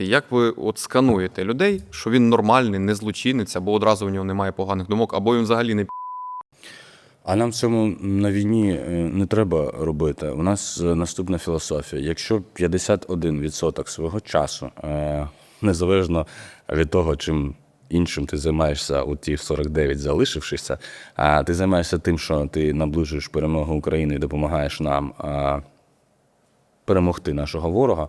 Як ви от скануєте людей, що він нормальний, не злочинець, або одразу у нього немає поганих думок, або він взагалі не А нам цьому на війні е, не треба робити. У нас е, наступна філософія. Якщо 51% свого часу, е, незалежно від того, чим іншим ти займаєшся у ті 49 залишившися, а ти займаєшся тим, що ти наближуєш перемогу України і допомагаєш нам перемогти нашого ворога.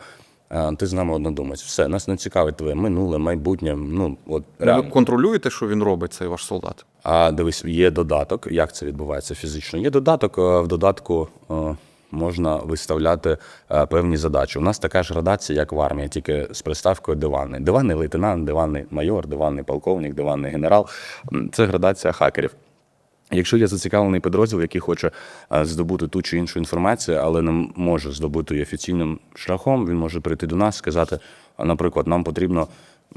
А, Ти з нами однодумець. Все, нас не цікавить твоє минуле, майбутнє. Ну от ви контролюєте, що він робить, цей ваш солдат? А дивись, є додаток. Як це відбувається фізично? Є додаток. е, В додатку е, можна виставляти е, певні задачі. У нас така ж градація, як в армії, тільки з приставкою диванний. Диванний лейтенант, диванний майор, диванний полковник, диванний генерал. Це градація хакерів. Якщо є зацікавлений підрозділ, який хоче е, здобути ту чи іншу інформацію, але не може здобути її офіційним шляхом, він може прийти до нас, сказати, наприклад, нам потрібно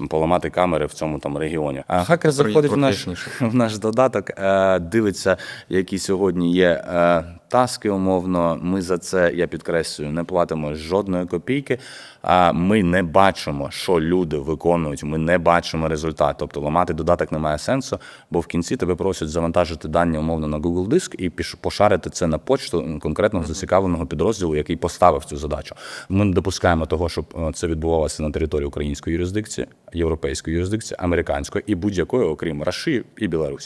поламати камери в цьому там регіоні. А хакер заходить в наш, в наш додаток, е, дивиться, які сьогодні є е, таски. Умовно, ми за це я підкреслюю, не платимо жодної копійки. А ми не бачимо, що люди виконують. Ми не бачимо результат. Тобто ламати додаток немає сенсу, бо в кінці тебе просять завантажити дані умовно на Google диск і пошарити це на почту конкретно зацікавленого підрозділу, який поставив цю задачу. Ми не допускаємо того, щоб е, це відбувалося на території української юрисдикції, європейської юрисдикції, американської і будь-якої, окрім Росії і Білорусі.